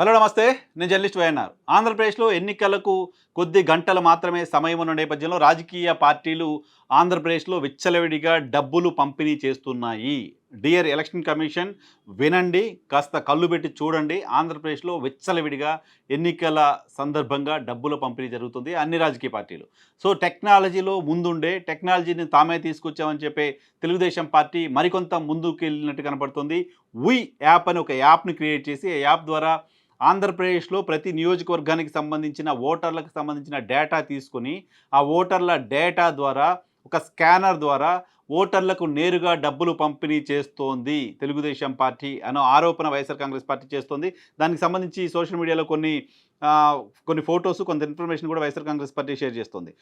Hello నమస్తే. నేను journalist YNR. ఆంధ్రప్రదేశ్లో ఎన్నికలకు కొద్ది గంటలు మాత్రమే సమయం ఉన్న నేపథ్యంలో రాజకీయ పార్టీలు ఆంధ్రప్రదేశ్లో విచ్చలవిడిగా డబ్బులు పంపిణీ చేస్తున్నాయి. డియర్ ఎలక్షన్ కమిషన్ వినండి కాస్త కళ్ళు పెట్టి చూడండి. ఆంధ్రప్రదేశ్లో విచ్చలవిడిగా ఎన్నికల సందర్భంగా డబ్బుల పంపిణీ జరుగుతుంది అన్ని రాజకీయ పార్టీలు. సో టెక్నాలజీలో ముందుండే టెక్నాలజీని తామే తీసుకొచ్చామని చెప్పే తెలుగుదేశం పార్టీ మరికొంత ముందుకు వెళ్ళినట్టు కనపడుతుంది. వి యాప్ అని ఒక యాప్ని క్రియేట్ చేసి ఆ యాప్ ద్వారా ఆంధ్రప్రదేశ్లో ప్రతి నియోజకవర్గానికి సంబంధించిన ఓటర్లకు సంబంధించిన డేటా తీసుకొని ఆ ఓటర్ల డేటా ద్వారా ఒక స్కానర్ ద్వారా ఓటర్లకు నేరుగా డబ్బులు పంపిణీ చేస్తోంది తెలుగుదేశం పార్టీ అనే ఆరోపణ వైఎస్ఆర్ కాంగ్రెస్ పార్టీ చేస్తోంది. దానికి సంబంధించి సోషల్ మీడియాలో కొన్ని కొన్ని ఫొటోస్ కొంత ఇన్ఫర్మేషన్ కూడా వైఎస్ఆర్ కాంగ్రెస్ పార్టీ షేర్ చేస్తుంది.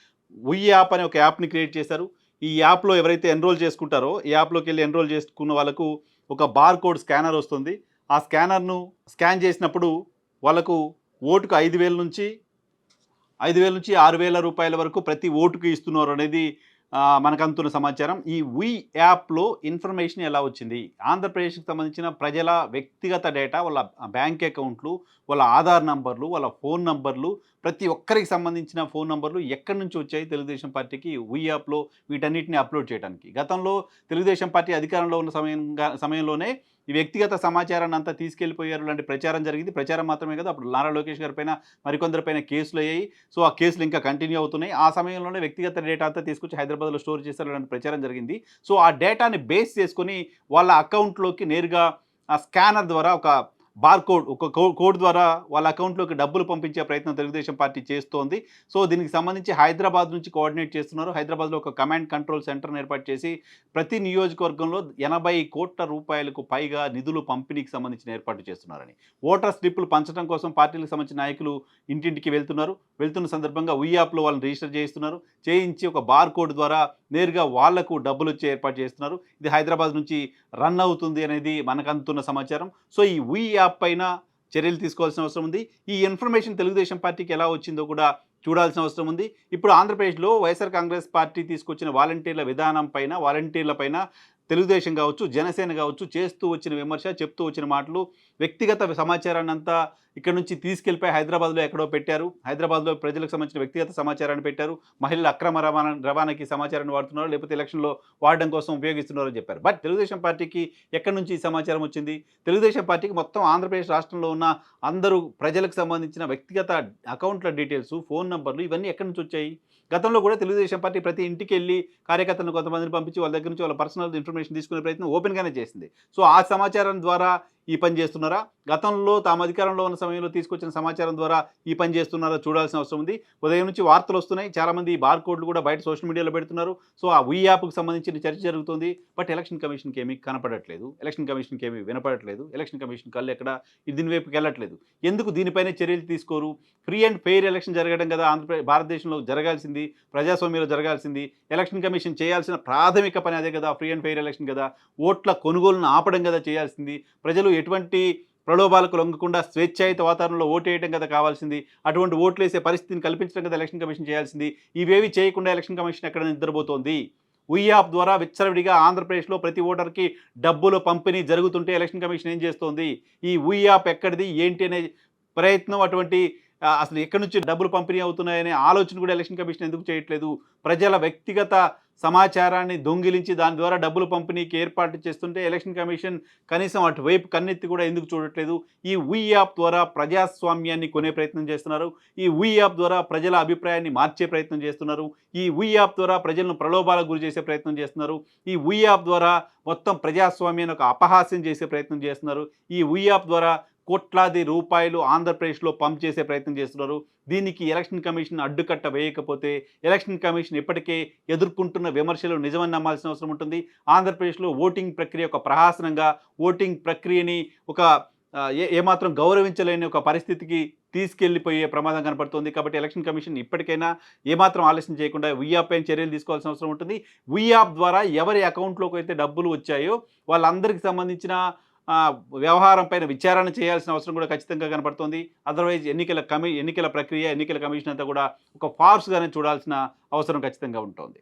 ఉయ్ యాప్ అనే ఒక యాప్ని క్రియేట్ చేశారు. ఈ యాప్లో ఎవరైతే ఎన్రోల్ చేసుకుంటారో ఈ యాప్లోకి వెళ్ళి ఎన్రోల్ చేసుకున్న వాళ్ళకు ఒక బార్ కోడ్ స్కానర్ వస్తుంది. ఆ స్కానర్ను స్కాన్ చేసినప్పుడు వాళ్ళకు ఓటుకు ఐదు వేల నుంచి ఐదు వేల నుంచి ఆరు వేల రూపాయల వరకు ప్రతి ఓటుకు ఇస్తున్నారు అనేది మనకంతున్న మనకు అందుతున్న సమాచారం. ఈ వి యాప్లో ఇన్ఫర్మేషన్ ఎలా వచ్చింది? ఆంధ్రప్రదేశ్కి సంబంధించిన ప్రజల వ్యక్తిగత డేటా వాళ్ళ బ్యాంక్ అకౌంట్లు వాళ్ళ ఆధార్ నంబర్లు వాళ్ళ ఫోన్ నంబర్లు ప్రతి ఒక్కరికి సంబంధించిన ఫోన్ నంబర్లు ఎక్కడి నుంచి వచ్చాయి? తెలుగుదేశం పార్టీకి వి యాప్లో వీటన్నిటిని అప్లోడ్ చేయడానికి. గతంలో తెలుగుదేశం పార్టీ అధికారంలో ఉన్న సమయంగా సమయంలోనే ఈ వ్యక్తిగత సమాచారాన్ని అంతా తీసుకెళ్ళిపోయారు లాంటి ప్రచారం జరిగింది. ప్రచారం మాత్రమే కదా అప్పుడు నారా లోకేష్ గారి పైన మరికొందరిపైన కేసులు అయ్యాయి. సో ఆ కేసులు ఇంకా కంటిన్యూ అవుతున్నాయి. ఆ సమయంలోనే వ్యక్తిగత డేటా అంతా తీసుకొచ్చి హైదరాబాద్లో స్టోర్ చేశారు లాంటి ప్రచారం జరిగింది. సో ఆ డేటాని బేస్ చేసుకొని వాళ్ళ అకౌంట్లోకి నేరుగా ఆ స్కానర్ ద్వారా ఒక బార్కోడ్ ఒక కో- కోడ్ ద్వారా వాళ్ళ అకౌంట్లోకి డబ్బులు పంపించే ప్రయత్నం తెలుగుదేశం పార్టీ చేస్తోంది. సో దీనికి సంబంధించి హైదరాబాద్ నుంచి కోఆర్డినేట్ చేస్తున్నారు. హైదరాబాద్లో ఒక కమాండ్ కంట్రోల్ సెంటర్ను ఏర్పాటు చేసి ప్రతి నియోజకవర్గంలో ఎనభై కోట్ల రూపాయలకు పైగా నిధులు పంపిణీకి సంబంధించిన ఏర్పాటు చేస్తున్నారని. ఓటర్ స్లిప్పులు పంచడం కోసం పార్టీలకు సంబంధించిన నాయకులు ఇంటింటికి వెళ్తున్నారు. వెళ్తున్న సందర్భంగా ఉయ్యాప్లో వాళ్ళని రిజిస్టర్ చేయిస్తున్నారు. చేయించి ఒక బార్ కోడ్ ద్వారా నేరుగా వాళ్ళకు డబ్బులు వచ్చే ఏర్పాటు చేస్తున్నారు. ఇది హైదరాబాద్ నుంచి రన్ అవుతుంది అనేది మనకు అందుతున్న సమాచారం. సో ఈ ఉయ్ యాప్ పైన చర్యలు తీసుకోవాల్సిన అవసరం ఉంది. ఈ ఇన్ఫర్మేషన్ తెలుగుదేశం పార్టీకి ఎలా వచ్చిందో కూడా చూడాల్సిన అవసరం ఉంది. ఇప్పుడు ఆంధ్రప్రదేశ్లో వైఎస్ఆర్ కాంగ్రెస్ పార్టీ తీసుకొచ్చిన వాలంటీర్ల విధానం పైన వాలంటీర్ల పైన తెలుగుదేశం కావచ్చు జనసేన కావచ్చు చేస్తూ వచ్చిన విమర్శ చెప్తూ వచ్చిన మాటలు వ్యక్తిగత సమాచారాన్ని అంతా ఇక్కడ నుంచి తీసుకెళ్ళిపోయి హైదరాబాద్లో ఎక్కడో పెట్టారు. హైదరాబాద్లో ప్రజలకు సంబంధించిన వ్యక్తిగత సమాచారాన్ని పెట్టారు. మహిళల అక్రమ రవాణా రవాణాకి సమాచారాన్ని వాడుతున్నారు. లేకపోతే ఎలక్షన్లో వాడడం కోసం ఉపయోగిస్తున్నారు అని చెప్పారు. బట్ తెలుగుదేశం పార్టీకి ఎక్కడి నుంచి ఈ సమాచారం వచ్చింది? తెలుగుదేశం పార్టీకి మొత్తం ఆంధ్రప్రదేశ్ రాష్ట్రంలో ఉన్న అందరూ ప్రజలకు సంబంధించిన వ్యక్తిగత అకౌంట్ల డీటెయిల్స్ ఫోన్ నంబర్లు ఇవన్నీ ఎక్కడి నుంచి వచ్చాయి? గతంలో కూడా తెలుగుదేశం పార్టీ ప్రతి ఇంటికి వెళ్ళి కార్యకర్తలను కొంతమందిని పంపించి వాళ్ళ దగ్గర నుంచి వాళ్ళ పర్సనల్ ఇన్ఫర్మేషన్ తీసుకునే ప్రయత్నం ఓపెన్గానే చేసింది. సో ఆ సమాచారం ద్వారా ఈ పని చేస్తున్నారా? గతంలో తాము అధికారంలో ఉన్న సమయంలో తీసుకొచ్చిన సమాచారం ద్వారా ఈ పని చేస్తున్నారా చూడాల్సిన అవసరం ఉంది. ఉదయం నుంచి వార్తలు వస్తున్నాయి. చాలామంది బార్ కోడ్లు కూడా బయట సోషల్ మీడియాలో పెడుతున్నారు. సో ఆ వీ యాప్కి సంబంధించిన చర్చ జరుగుతుంది. బట్ ఎలక్షన్ కమిషన్కి ఏమీ కనపడట్లేదు. ఎలక్షన్ కమిషన్కి ఏమీ వినపడట్లేదు. ఎలక్షన్ కమిషన్ కళ్ళు ఎక్కడ? దీని వైపుకి వెళ్ళట్లేదు. ఎందుకు దీనిపైన చర్యలు తీసుకోరు? ఫ్రీ అండ్ ఫెయిర్ ఎలక్షన్ జరగడం కదా ఆంధ్రప్రదేశ్ భారతదేశంలో జరగాల్సింది. ప్రజాస్వామ్యంలో జరగాల్సింది. ఎలక్షన్ కమిషన్ చేయాల్సిన ప్రాథమిక పని అదే కదా. ఫ్రీ అండ్ ఫెయిర్ ఎలక్షన్ కదా. ఓట్ల కొనుగోలును ఆపడం కదా చేయాల్సింది. ప్రజలు ఎటువంటి ప్రలోభాలకు లొంగకుండా స్వేచ్ఛాయుత వాతావరణంలో ఓటేయడం కదా కావాల్సింది. అటువంటి ఓట్లు వేసే పరిస్థితిని కల్పించడం కదా ఎలక్షన్ కమిషన్ చేయాల్సింది. ఇవేవి చేయకుండా ఎలక్షన్ కమిషన్ ఎక్కడ నిద్రపోతోంది? ఉయ్యాప్ ద్వారా విచ్చరవిడిగా ఆంధ్రప్రదేశ్లో ప్రతి ఓటర్కి డబ్బులు పంపిణీ జరుగుతుంటే ఎలక్షన్ కమిషన్ ఏం చేస్తోంది? ఈ ఉయ్యాప్ ఎక్కడిది? ఏంటి అనే ప్రయత్నం అటువంటి అసలు ఎక్కడి నుంచి డబ్బులు పంపిణీ అవుతున్నాయనే ఆలోచన కూడా ఎలక్షన్ కమిషన్ ఎందుకు చేయట్లేదు? ప్రజల వ్యక్తిగత సమాచారాన్ని దొంగిలించి దాని ద్వారా డబ్బులు పంపిణీకి ఏర్పాటు చేస్తుంటే ఎలక్షన్ కమిషన్ కనీసం అటువైపు కన్నెత్తి కూడా ఎందుకు చూడట్లేదు? ఈ వీ యాప్ ద్వారా ప్రజాస్వామ్యాన్ని కొనే ప్రయత్నం చేస్తున్నారు. ఈ వీ యాప్ ద్వారా ప్రజల అభిప్రాయాన్ని మార్చే ప్రయత్నం చేస్తున్నారు. ఈ వీ యాప్ ద్వారా ప్రజలను ప్రలోభాలకు గురి చేసే ప్రయత్నం చేస్తున్నారు. ఈ వీ యాప్ ద్వారా మొత్తం ప్రజాస్వామ్యాన్ని ఒక అపహాస్యం చేసే ప్రయత్నం చేస్తున్నారు. ఈ వీ యాప్ ద్వారా కోట్లాది రూపాయలు ఆంధ్రప్రదేశ్లో పంప్ చేసే ప్రయత్నం చేస్తున్నారు. దీనికి ఎలక్షన్ కమిషన్ అడ్డుకట్ట వేయకపోతే ఎలక్షన్ కమిషన్ ఇప్పటికే ఎదుర్కొంటున్న విమర్శలు నిజమని నమ్మాల్సిన అవసరం ఉంటుంది. ఆంధ్రప్రదేశ్లో ఓటింగ్ ప్రక్రియ ఒక ప్రహాసనంగా ఓటింగ్ ప్రక్రియని ఒక ఏ ఏమాత్రం గౌరవించలేని ఒక పరిస్థితికి తీసుకెళ్ళిపోయే ప్రమాదం కనపడుతుంది. కాబట్టి ఎలక్షన్ కమిషన్ ఇప్పటికైనా ఏమాత్రం ఆలస్యం చేయకుండా వీఆప్ పైన చర్యలు తీసుకోవాల్సిన అవసరం ఉంటుంది. వీఆప్ ద్వారా ఎవరి అకౌంట్లోకి అయితే డబ్బులు వచ్చాయో వాళ్ళందరికీ సంబంధించిన వ్యవహారం పైన విచారణ చేయాల్సిన అవసరం కూడా ఖచ్చితంగా కనపడుతుంది. అదర్వైజ్ ఎన్నికల కమి ఎన్నికల ప్రక్రియ ఎన్నికల కమిషన్ అంతా కూడా ఒక ఫార్స్గానే చూడాల్సిన అవసరం ఖచ్చితంగా ఉంటుంది.